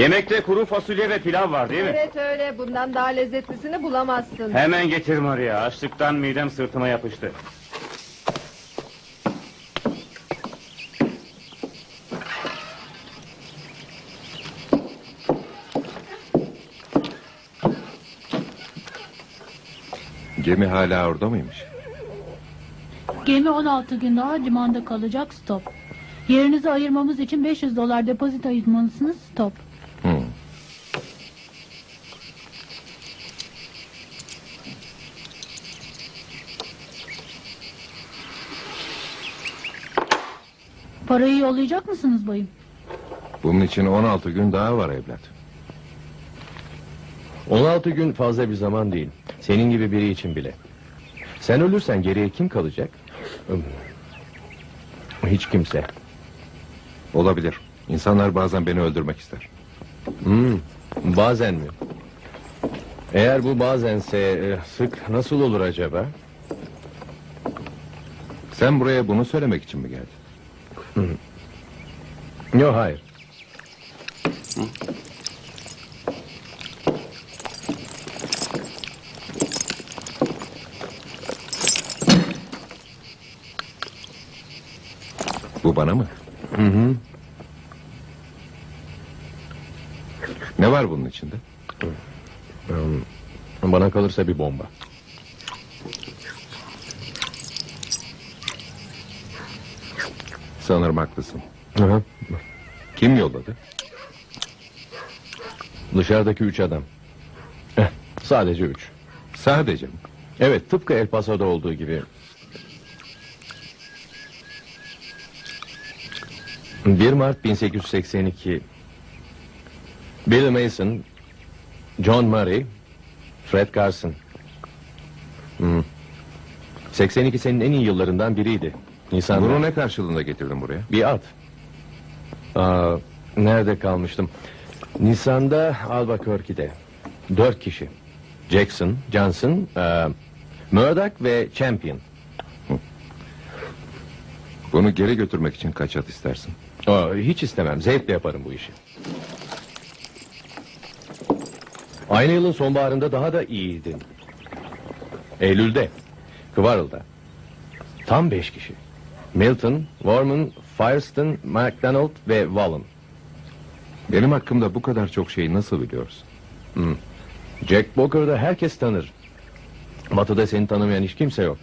Yemekte kuru fasulye ve pilav var değil mi? Evet öyle bundan daha lezzetlisini bulamazsın. Hemen getir Maria. Açlıktan midem sırtıma yapıştı. Gemi hala orada mıymış? Gemi 16 gün daha limanda kalacak stop. Yerinizi ayırmamız için 500 dolar depozito ayırmalısınız stop. Parayı yollayacak mısınız bayım? Bunun için 16 gün daha var evlat. 16 gün fazla bir zaman değil. Senin gibi biri için bile. Sen ölürsen geriye kim kalacak? Hiç kimse. Olabilir. İnsanlar bazen beni öldürmek ister. Hmm, bazen mi? Eğer bu bazense e, sık nasıl olur acaba? Sen buraya bunu söylemek için mi geldin? Yok hayır. Bu bana mı? Hı hı. Ne var bunun içinde? Bana kalırsa bir bomba. Sanırım haklısın. Hı. Kim yolladı? Dışarıdaki üç adam. Eh, sadece üç. Sadece mi? Evet tıpkı El Paso'da olduğu gibi. 1 Mart 1882 Billy Mason John Murray Fred Carson Hmm. 82 senin en iyi yıllarından biriydi. Nisan'da Bunu ne karşılığında getirdin buraya? bir at. Aa, nerede kalmıştım? Nisan'da Albuquerque'de. Dört kişi. Jackson, Johnson, e, Murdoch ve Champion. Bunu geri götürmek için kaç at istersin? Aa, hiç istemem. Zevkle yaparım bu işi. Aynı yılın sonbaharında daha da iyiydin. Eylül'de. Kıvarıl'da. Tam beş kişi. Milton, Warman, Firestone, MacDonald ve Wallen. Benim hakkımda bu kadar çok şeyi nasıl biliyorsun? Jack Booker'da herkes tanır. Batı'da seni tanımayan hiç kimse yok.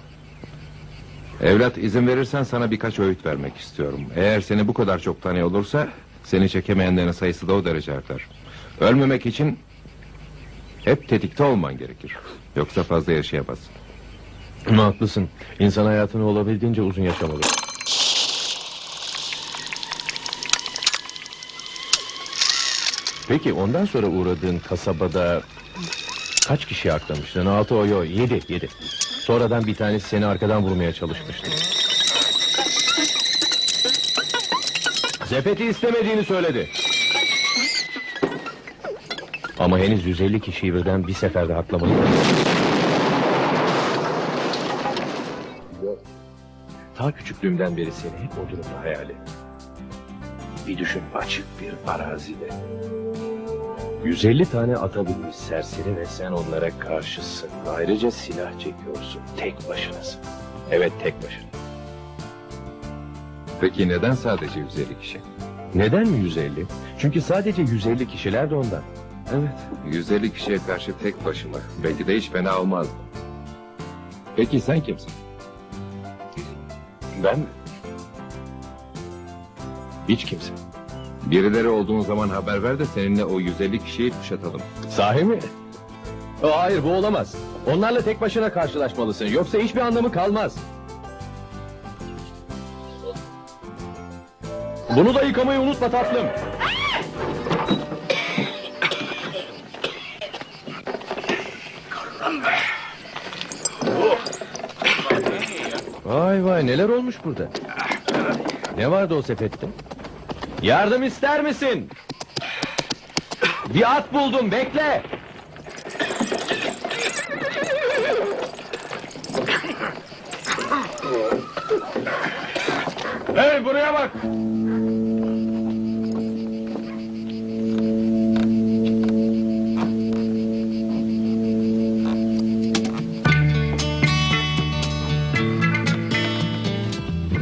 Evlat izin verirsen sana birkaç öğüt vermek istiyorum. Eğer seni bu kadar çok tanıyor olursa... ...seni çekemeyenlerin sayısı da o derece artar. Ölmemek için... ...hep tetikte olman gerekir. Yoksa fazla yaşayamazsın. Ama haklısın. İnsan hayatını olabildiğince uzun yaşamalı. Peki ondan sonra uğradığın kasabada kaç kişi aklamıştın? Altı o yo yedi yedi. Sonradan bir tanesi seni arkadan vurmaya çalışmıştı. Sepeti istemediğini söyledi. Ama henüz 150 kişiyi birden bir seferde haklamayı Ta küçüklüğümden beri seni hep o durumda hayal ettim. Bir düşün açık bir arazide. 150 tane ata binmiş serseri ve sen onlara karşısın. Ayrıca silah çekiyorsun. Tek başınasın. Evet tek başına. Peki neden sadece 150 kişi? Neden mi 150? Çünkü sadece 150 kişiler de ondan. Evet. 150 kişiye karşı tek başıma. Belki de hiç fena olmazdı. Peki sen kimsin? Ben? Hiç kimse. Birileri olduğun zaman haber ver de seninle o 150 kişiyi kuşatalım. Sahi mi? O, hayır bu olamaz. Onlarla tek başına karşılaşmalısın. Yoksa hiçbir anlamı kalmaz. Bunu da yıkamayı unutma tatlım. Vay vay neler olmuş burada? Ne vardı o sepette? Yardım ister misin? Bir at buldum bekle. Hey buraya bak.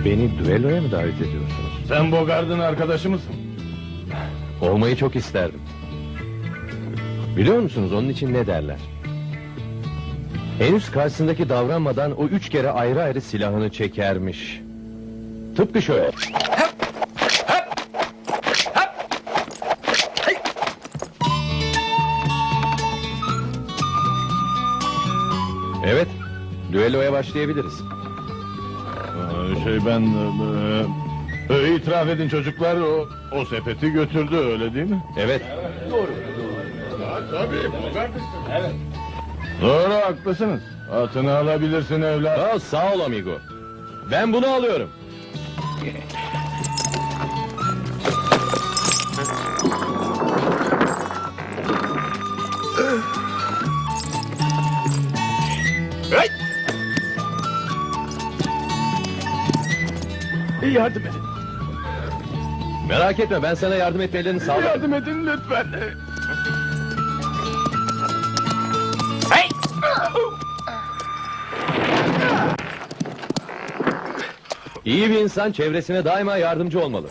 Düelloya mı davet ediyorsunuz? Sen Bogard'ın arkadaşı mısın? Olmayı çok isterdim. Biliyor musunuz onun için ne derler? Henüz karşısındaki davranmadan o üç kere ayrı ayrı silahını çekermiş. Tıpkı şöyle. Evet, düelloya başlayabiliriz. Ee, Şey ben... e, e, itiraf edin çocuklar o, o sepeti götürdü öyle değil mi? Evet, Doğru haklısınız. Atını alabilirsin evlat. Aa, sağ ol amigo. Ben bunu alıyorum. Yardım edin. Merak etme ben sana yardım etmelerini sağlarım. Yardım edin lütfen. İyi bir insan çevresine daima yardımcı olmalı.